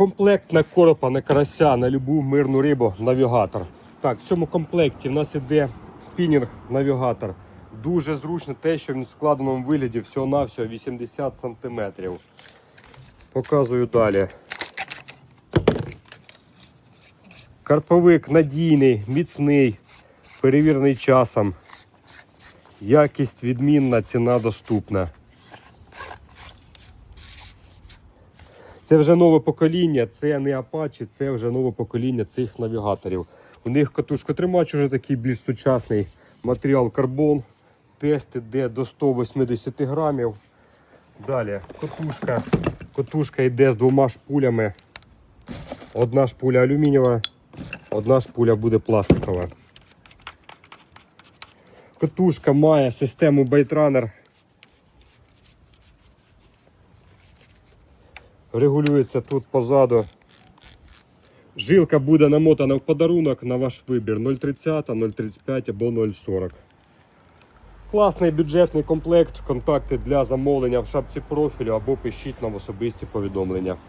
Комплектна коропа на карася на любу мирну рибу навігатор. Так, в цьому комплекті в нас іде спінінг навігатор. Дуже зручно те, що він в складеному вигляді всього-навсього 80 см. Показую далі. Карповик надійний, міцний, перевірений часом. Якість відмінна, ціна доступна. Це вже нове покоління, це не Apache, це вже нове покоління цих навігаторів. У них катушкотримач вже такий більш сучасний матеріал карбон. Тест іде до 180 грамів. Далі котушка. Котушка йде з двома шпулями. Одна шпуля алюмінієва, одна шпуля буде пластикова. Котушка має систему Байтранер. Регулюється тут позаду. Жилка буде намотана в подарунок на ваш вибір 0,30, 0,35 або 0,40. Класний бюджетний комплект. Контакти для замовлення в шапці профілю або пишіть нам особисті повідомлення.